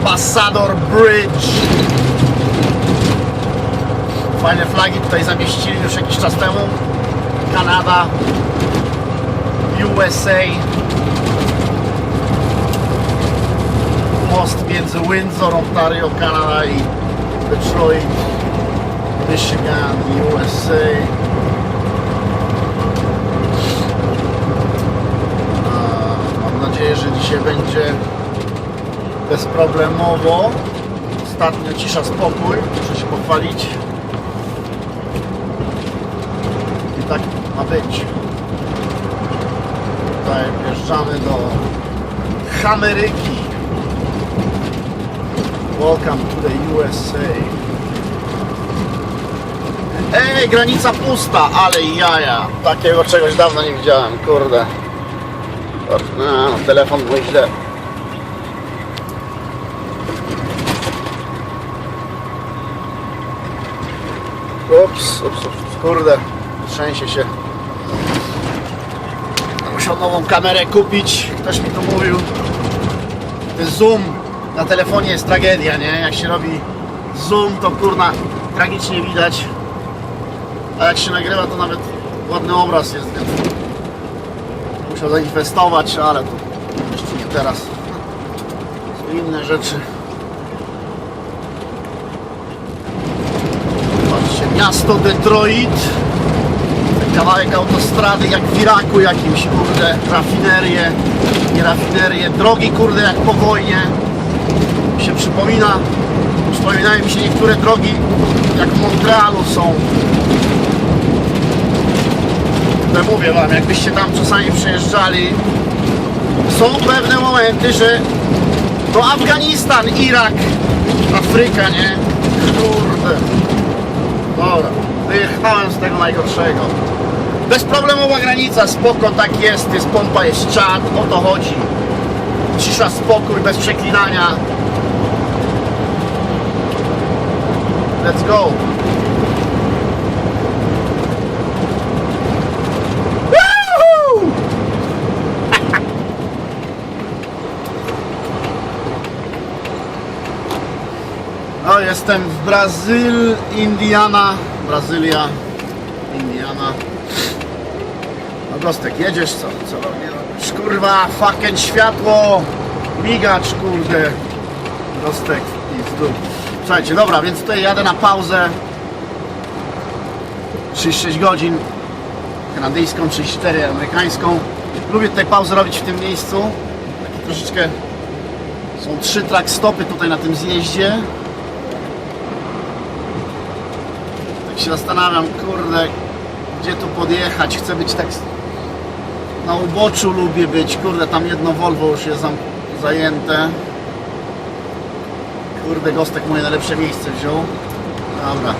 Ambassador Bridge. Fajne flagi tutaj zamieścili już jakiś czas temu. Kanada, USA. Most między Windsor, Ontario, Kanada i Detroit, Michigan, USA. Mam nadzieję, że dzisiaj będzie bezproblemowo. Ostatnio cisza, spokój. Muszę się pochwalić. I tak ma być. Tutaj wjeżdżamy do Ameryki. Welcome to the USA. Ej, granica pusta, ale jaja. Takiego czegoś dawno nie widziałem, kurde. No, telefon mój źle. Ups, ups, ups, kurde, trzęsie się. Musiał nową kamerę kupić, ktoś mi to mówił. Zoom na telefonie jest tragedia, nie? Jak się robi zoom, to kurna tragicznie widać. A jak się nagrywa, to nawet ładny obraz jest, więc musiał zainwestować, ale to jeszcze nie teraz. Są inne rzeczy. Patrzcie, miasto Detroit. Kawałek autostrady jak w Iraku jakimś, kurde, rafinerie, nie rafinerie, drogi, kurde, jak po wojnie. Mi się przypomina, przypominają mi się niektóre drogi, jak w Montrealu są. Ale mówię wam, jakbyście tam czasami przejeżdżali, są pewne momenty, że to Afganistan, Irak, Afryka, nie? Kurde. Dobra, wyjechałem z tego najgorszego. Bezproblemowa granica, spoko, tak jest, jest pompa, jest czat, o to chodzi. Cisza, spokój, bez przeklinania. Let's go. Jestem w Brazyl, Indiana, Brazylia, Indiana. No Gostek, jedziesz co? Co robisz? Kurwa, fucking światło! Migacz, kurde. Gostek, pizdu. Słuchajcie, dobra, więc tutaj jadę na pauzę. 36 godzin kanadyjską, 34 amerykańską. Lubię tutaj pauzę robić w tym miejscu. Taki troszeczkę są trzy track stopy tutaj na tym zjeździe. Tak się zastanawiam, kurde, gdzie tu podjechać. Chcę być tak na uboczu lubię być. Kurde, tam jedno Volvo już jest zajęte. Kurde, Gostek moje najlepsze miejsce wziął. Dobra,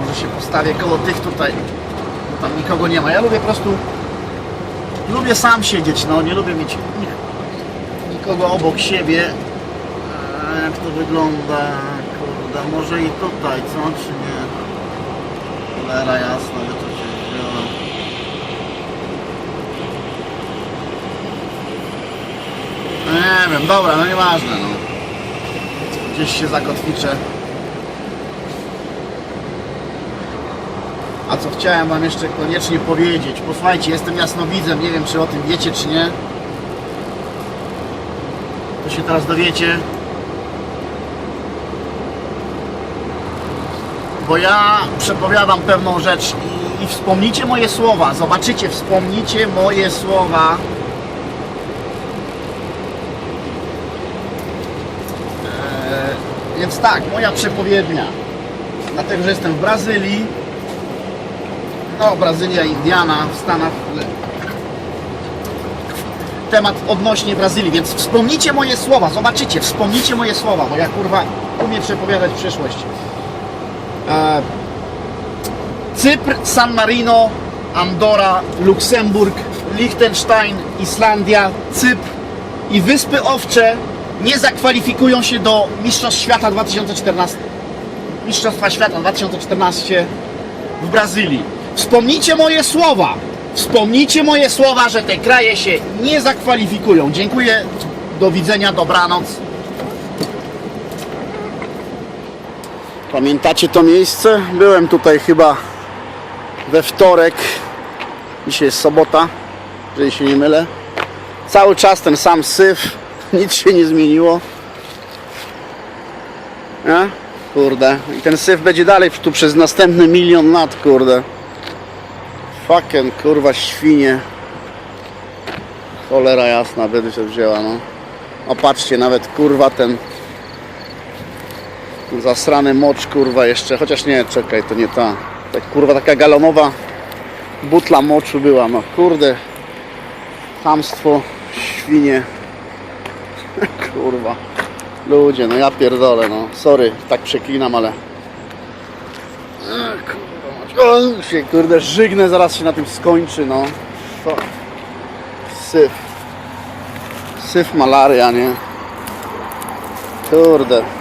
może się postawię koło tych tutaj. Bo tam nikogo nie ma. Ja lubię po prostu lubię sam siedzieć, no nie lubię mieć nik- nikogo obok siebie. A jak to wygląda? Kurde, może i tutaj, co? Czy nie? Cholera jasna, by to się wzięło. No nie wiem, dobra, no nieważne, no. Gdzieś się zakotwiczę. A co chciałem Wam jeszcze koniecznie powiedzieć, posłuchajcie, jestem jasnowidzem, nie wiem czy o tym wiecie czy nie. To się teraz dowiecie. Bo ja przepowiadam pewną rzecz i, i moje słowa, zobaczycie, wspomnicie moje słowa. Eee, więc tak, moja przepowiednia. Dlatego, że jestem w Brazylii, no, Brazylia, Indiana w Stanach. Temat odnośnie Brazylii, więc wspomnijcie moje słowa, zobaczycie, wspomnijcie moje słowa, bo ja kurwa umiem przepowiadać przyszłość. E, Cypr, San Marino, Andora, Luksemburg, Liechtenstein, Islandia, Cypr i Wyspy Owcze nie zakwalifikują się do Mistrzostw Świata 2014. Mistrzostwa Świata 2014 w Brazylii. Wspomnijcie moje słowa. Wspomnijcie moje słowa, że te kraje się nie zakwalifikują. Dziękuję. Do widzenia. Dobranoc. Pamiętacie to miejsce? Byłem tutaj chyba we wtorek. Dzisiaj jest sobota, jeżeli się nie mylę. Cały czas ten sam syf, nic się nie zmieniło. Nie? Kurde. I ten syf będzie dalej tu przez następny milion lat, kurde. Fucking kurwa świnie. Cholera jasna, będę się wzięła, no. O patrzcie, nawet kurwa ten zasrany mocz, kurwa jeszcze, chociaż nie, czekaj, to nie ta. Tak kurwa taka galonowa butla moczu była, no kurde. Chamstwo, świnie. kurwa. Ludzie, no ja pierdolę, no. Sorry, tak przeklinam, ale... O, się, kurde, żygnę, zaraz się na tym skończy, no. Syf. Syf malaria, nie? Kurde.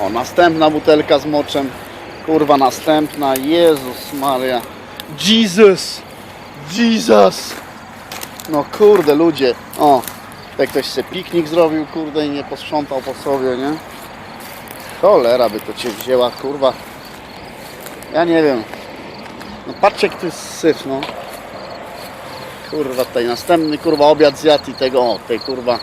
O, następna butelka z moczem. Kurwa, następna. Jezus Maria. Jesus! Jesus! No kurde, ludzie. O, jak ktoś sobie piknik zrobił, kurde, i nie posprzątał po sobie, nie? Cholera by to cię wzięła, kurwa. Ja nie wiem. No patrzcie, jak jest syf, no. Kurwa, tutaj następny, kurwa, obiad zjadł i tego, o, tej, kurwa.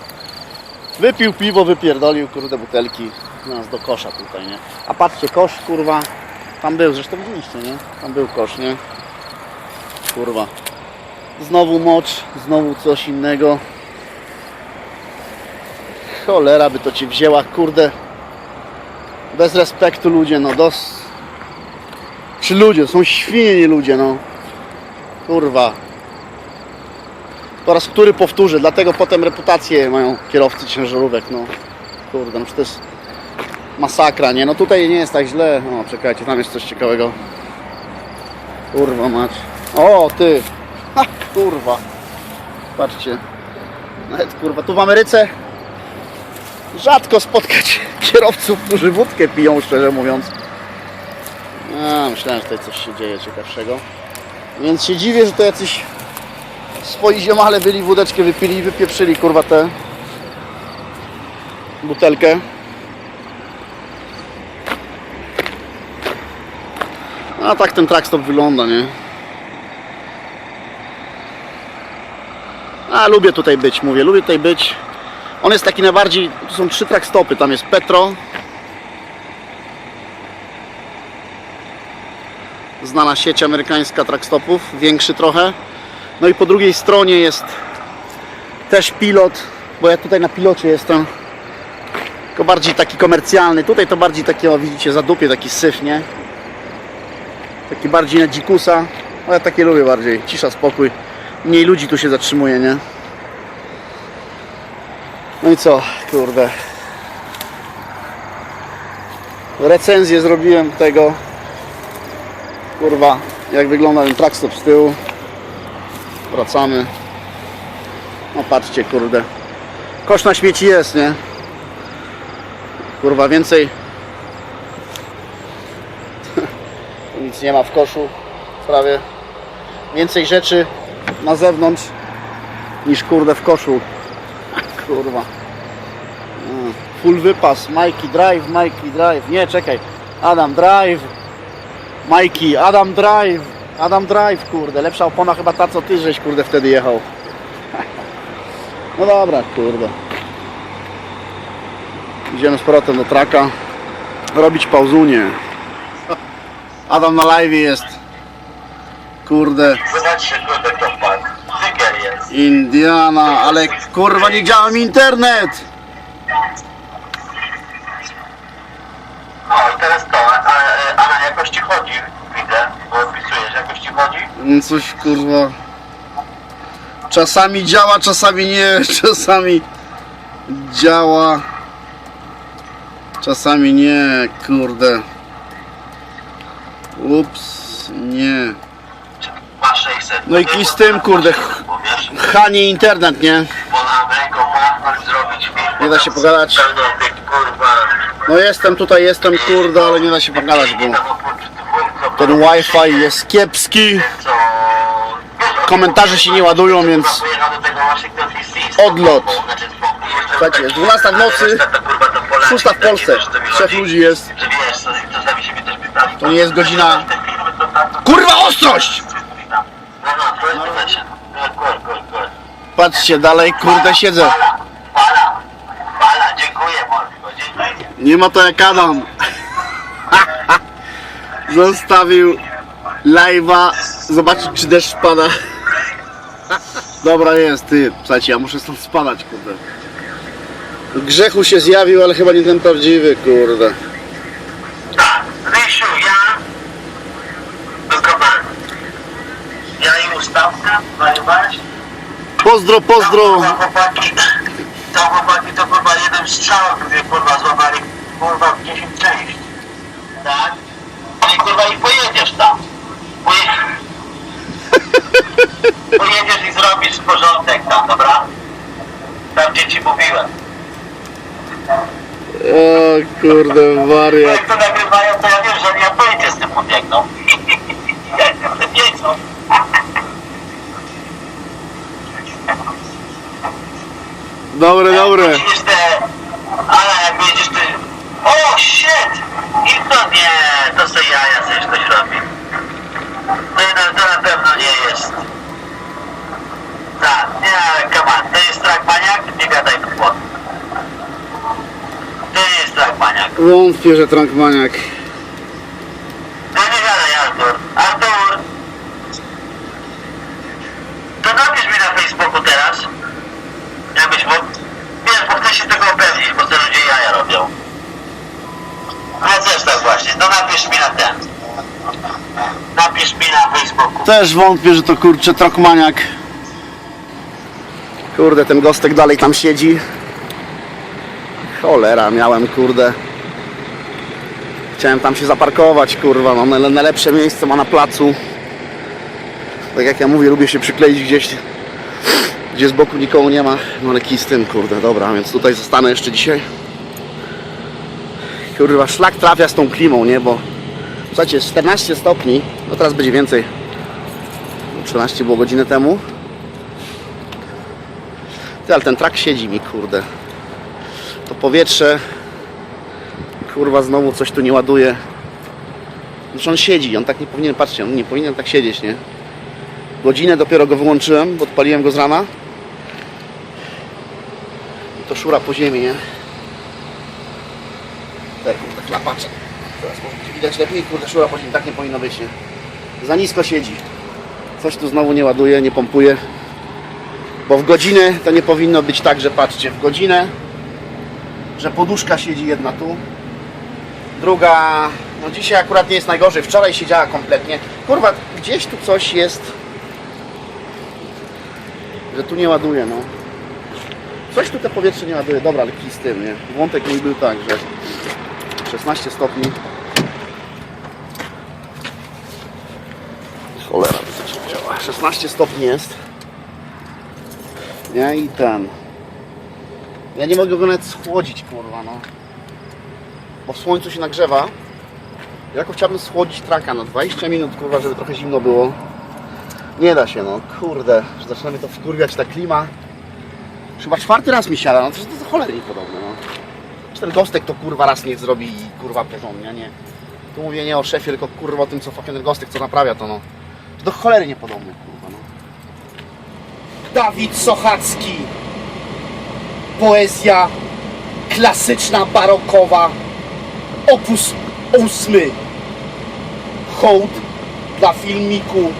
Wypił piwo, wypierdolił, kurde, butelki. Nas do kosza tutaj, nie? A patrzcie, kosz, kurwa. Tam był, zresztą widzieliście, nie? Tam był kosz, nie? Kurwa. Znowu mocz, znowu coś innego. Cholera by to cię wzięła, kurde. Bez respektu ludzie, no dos... Czy ludzie, są świnie, nie ludzie, no. Kurwa. Po raz który powtórzę, dlatego potem reputację mają kierowcy ciężarówek, no. Kurde, no to jest masakra, nie? No tutaj nie jest tak źle. O, czekajcie, tam jest coś ciekawego. Kurwa mać. O, ty. Ha, kurwa. Patrzcie. Nawet kurwa, tu w Ameryce rzadko spotkać kierowców, którzy wódkę piją, szczerze mówiąc. A, myślałem, że tutaj coś się dzieje ciekawszego. Więc się dziwię, że to jacyś swoi ziomale byli, wódeczkę wypili i wypieprzyli, kurwa, tę butelkę. A tak ten trackstop wygląda, nie? A lubię tutaj być, mówię, lubię tutaj być. On jest taki najbardziej, tu są trzy trackstopy, tam jest Petro. Znana sieć amerykańska trackstopów, większy trochę. No i po drugiej stronie jest też pilot, bo ja tutaj na pilocie jestem. Tylko bardziej taki komercjalny. Tutaj to bardziej takie, o widzicie, zadupie, taki syf, nie? Taki bardziej na dzikusa. No ja takie lubię bardziej. Cisza, spokój. Mniej ludzi tu się zatrzymuje, nie? No i co, kurde. Recenzję zrobiłem tego. Kurwa, jak wygląda ten trackstop z tyłu. Wracamy. No patrzcie, kurde. Kosz na śmieci jest, nie? Kurwa, więcej. Nic nie ma w koszu prawie więcej rzeczy na zewnątrz niż kurde w koszu. Kurwa. Mm, full wypas. Mikey Drive, Mikey Drive. Nie czekaj. Adam Drive. Mikey, Adam Drive Adam Drive kurde. Lepsza opona chyba ta co ty żeś kurde wtedy jechał. No dobra kurde. Idziemy z powrotem do traka. Robić pauzunię. Adam na live jest. Kurde. Indiana, ale kurwa nie działa mi internet. O, i teraz to, a, a, a na jakoś ci chodzi, widzę, bo odpisujesz, jakoś ci chodzi? No Coś kurwa. Czasami działa, czasami nie, czasami działa. Czasami nie, kurde. Ups, nie. Ma 600. No i kij z tym, kurde. Chanie internet, nie? Nie da się pogadać. No jestem tutaj, jestem kurde, ale nie da się pogadać, bo ten wifi jest kiepski. Komentarze się nie ładują, więc. Odlot. Słuchajcie, jest 12 w nocy. Reszta to, kurwa, nami Szósta w takie Polsce. Trzech ludzi jest. To, nie jest godzina- Kurwa, ostrość! Patrzcie, dalej, kurde, siedzę. Nie ma to jak Adam. Zostawił live'a. Zobaczyć, czy deszcz pada. Dobra jest, ty. Słuchajcie, ja muszę stąd spadać, kurde. Grzechu się zjawił, ale chyba nie ten prawdziwy, kurde. Tak, Rysiu, ja do kamery. Ja i ustawka, wariować. Pozdro, pozdro. Tam chłopaki, tam chłopaki to kurwa jeden strzał, gdzie kurwa złamali kurwa w 10 części. Tak? I kurwa i pojedziesz tam. Poje... pojedziesz i zrobisz porządek tam, dobra? Tam gdzie ci mówiłem. O kurde, wariat. jak to nagrywają, to ja wiem, że oni odpowiedź z tym pobiegną. Jak to wiedzą. Dobre, dobre. Jedziesz te... Ale jak jedziesz ty... O, shit! I to nie, to sobie jaja sobie ktoś robi. To, na- to na pewno nie jest. Tak, nie, come on, to jest trakmaniak? Nie gadaj tu nie jest trakmaniak. Wątpię, że trankmaniak. No nie gadaj, Artur. Artur! To napisz mi na Facebooku teraz. Jakbyś mógł. Wiesz, bo chcę się tego upewnić, bo te ludzie jaja robią. Ja też tak właśnie. To napisz mi na ten. Napisz mi na Facebooku. Też wątpię, że to kurczę trokmaniak. Kurde, ten gostek dalej tam siedzi. Cholera, miałem kurde. Chciałem tam się zaparkować, kurwa, naj- najlepsze miejsce ma na placu. Tak jak ja mówię, lubię się przykleić gdzieś, gdzie z boku nikogo nie ma. No ale kij z tym, kurde, dobra, więc tutaj zostanę jeszcze dzisiaj. Kurwa, szlak trafia z tą klimą, nie, bo Słuchajcie, jest 14 stopni, no teraz będzie więcej. 13 było godzinę temu. Ty, ale ten trak siedzi mi, kurde. To powietrze, kurwa, znowu coś tu nie ładuje. Znaczy on siedzi, on tak nie powinien, patrzcie, on nie powinien tak siedzieć, nie? Godzinę dopiero go wyłączyłem, bo odpaliłem go z rana. I to szura po ziemi, nie? Tak, kurde, klapacze. Teraz może widać lepiej, kurde, szura po ziemi, tak nie powinno być, nie? Za nisko siedzi. Coś tu znowu nie ładuje, nie pompuje. Bo w godzinę to nie powinno być tak, że patrzcie, w godzinę, że poduszka siedzi jedna tu, druga, no dzisiaj akurat nie jest najgorzej, wczoraj siedziała kompletnie. Kurwa, gdzieś tu coś jest, że tu nie ładuje, no. Coś tu te powietrze nie ładuje, dobra, ale kij z tym, nie? Wątek mój był tak, że 16 stopni. Cholera, to coś nie działa. 16 stopni jest. Nie i ten. Ja nie mogę go nawet schłodzić, kurwa, no. Bo w słońcu się nagrzewa. Jako chciałbym schłodzić traka na 20 minut, kurwa, żeby trochę zimno było. Nie da się, no, kurde, że zaczyna mnie to wkurwiać, ta klima. Chyba czwarty raz mi siada, no to, to, to cholernie podobne, no. Czy ten gostek to kurwa raz niech zrobi i kurwa porządnie, nie. Tu mówię nie o szefie, tylko kurwa o tym, co fucking ten gostek, co naprawia to, no. Do cholery niepodobne, kurwa, no. Dawid Sochacki. Poezja klasyczna, barokowa. Opus ósmy. Hołd dla filmiku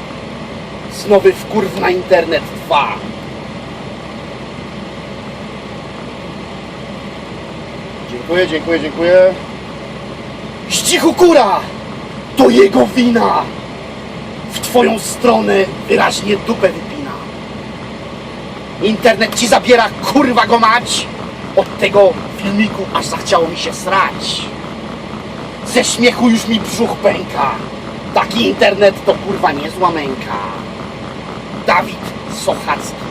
z nowy wkurw na internet 2. Dziękuję, dziękuję, dziękuję. Ścichu kura! To jego wina! Twoją stronę wyraźnie dupę wypina. Internet ci zabiera, kurwa go mać! Od tego filmiku aż zachciało mi się srać. Ze śmiechu już mi brzuch pęka. Taki internet to kurwa niezła męka. Dawid Sochacki.